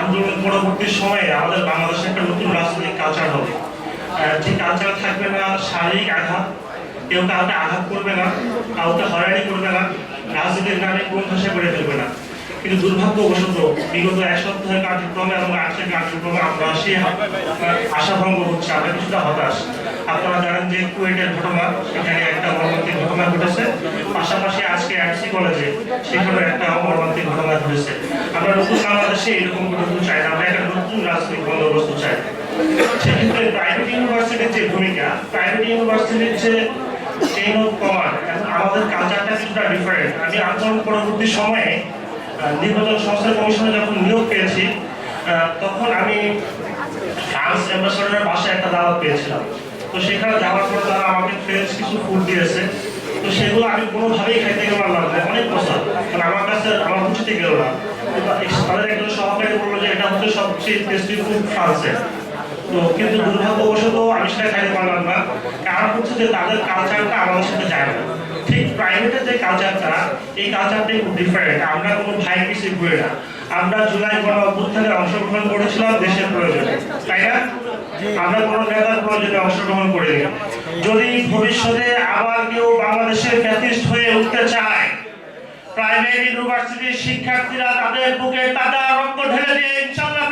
আন্দোলন পরবর্তী সময়ে আমাদের বাংলাদেশে একটা নতুন রাজনৈতিক কালচার হবে। যে কালচার থাকবে না শারীরিক আঘাত, কেউ কাউকে আঘাত করবে না, কাউকে হয়রানি করবে না, রাজনীতির নামে কোন ভাষায় করে ফেলবে না। কিন্তু দুর্ভাগ্যবশত বিগত এক সপ্তাহের কার্যক্রমে এবং আজকের কার্যক্রমে আমরা সেই আহ, আশাভঙ্গ হচ্ছে আমরা কিছুটা হতাশ। আপনারা জানেন যে কুয়েটের ঘটনা সেখানে একটা মর্মান্তিক ঘটনা ঘটেছে। পাশাপাশি আজকে এমসি কলেজে সেখানে একটা মর্মান্তিক ঘটনা ঘটেছে। আমরা নতুন বাংলাদেশে এরকম কিছু চাই না আমরা একটা নতুন রাজনৈতিক বন্দোবস্ত চাই। সেক্ষেত্রে প্রাইভেট ইউনিভার্সিটির যে ভূমিকা প্রাইভেট ইউনিভার্সিটির যে চেইন অফ কমান্ড আমাদের কালচারটা কিছুটা ডিফারেন্ট আমি আন্দোলন পরবর্তী সময়ে নির্বাচন সংস্কার কমিশনে যখন নিয়োগ পেয়েছি তখন আমি ফ্রান্স অ্যাম্বাসেডারের বাসায় একটা দাওয়াত পেয়েছিলাম। তো সেখানে যাওয়ার পরে তারা আমাকে ফ্রেঞ্চ কিছু ফুড দিয়েছে। তো সেগুলো আমি কোনোভাবেই খাইতে গেলাম না মানে অনেক পছন্দ মানে আমার কাছে, আমার বুঝতে গেল না। তাদের একজন সহকারী বলল যে এটা হচ্ছে সবচেয়ে টেস্টি ফুড ফ্রান্সের তো কিন্তু দুর্ভাগ্যবশত আমি সেটা খাইতে পারলাম না। কারণ হচ্ছে যে তাদের কালচারটা আমাদের সাথে যায় না। ঠিক প্রাইভেটের যে কালচারটা এই কালচারটাই খুব ডিফারেন্ট আমরা কোনো ভাই কিছু করি না। আমরা জুলাই গণ অভ্যুত্থানে অংশগ্রহণ করেছিলাম দেশের প্রয়োজনে। তাই না? আমরা কোনো নেতার প্রয়োজনে অংশগ্রহণ করিনি। যদি ভবিষ্যতে আবার কেউ বাংলাদেশের ফ্যাসিস্ট হয়ে উঠতে চায় প্রাইভেট ইউনিভার্সিটির শিক্ষার্থীরা তাদের বুকে তাজা রক্ত ঢেলে দিয়ে ইনশাল্লাহ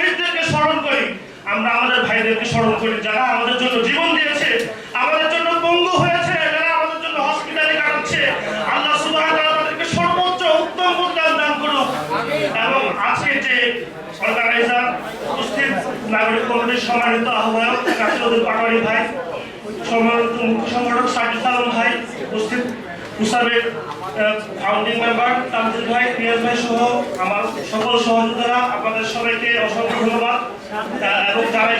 শহীদদেরকে স্মরণ করি। আমরা আমাদের ভাইদেরকে স্মরণ করি, যারা আমাদের জন্য জীবন দিয়েছে, আমাদের জন্য পঙ্গু হয়েছে, যারা আমাদের জন্য হসপিটালে কাটাচ্ছে। আল্লাহ তাদেরকে সর্বোচ্চ উত্তম প্রদান দান করুক। এবং আজকে যে অর্গানাইজার উপস্থিত, নাগরিক কমিটির সম্মানিত আহ্বায়ক কাশিউদ্দিন পাটোয়ারি ভাই সম্মানিত মুখ্য সংগঠক সাজিদ আলম ভাই উপস্থিত। উসাবের ফাউন্ডিং মেম্বার তামজিদ ভাই পিয়াস ভাই সহ আমার সকল সহযোগীরা আপনাদের সবাইকে অসংখ্য ধন্যবাদ। এবং যারা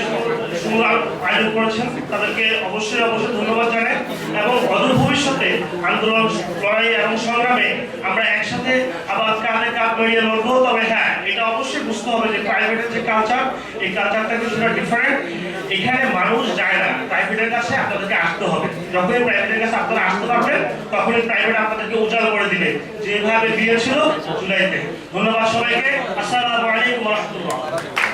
সুন্দর আয়োজন করেছেন, তাদেরকে অবশ্যই অবশ্যই ধন্যবাদ জানাই। এবং অদূর ভবিষ্যতে আন্দোলন, লড়াই এবং সংগ্রামে আমরা একসাথে আবার কাঁধে কাঁধ মিলিয়ে লড়বো। তবে হ্যাঁ অবশ্যই বুঝতে হবে যে প্রাইভেটের যে কালচার এই কালচারটা কিছুটা ডিফারেন্ট এখানে মানুষ যায় না প্রাইভেটের কাছে আপনাদেরকে আসতে হবে। যখনই প্রাইভেটের কাছে আপনারা আসতে পারবেন, তখনই প্রাইভেট আপনাদেরকে উজাল করে দিবে। যেভাবে দিয়েছিল জুলাইতে। ধন্যবাদ সবাইকে। আসসালামু আলাইকুম রহমতুল্লাহ।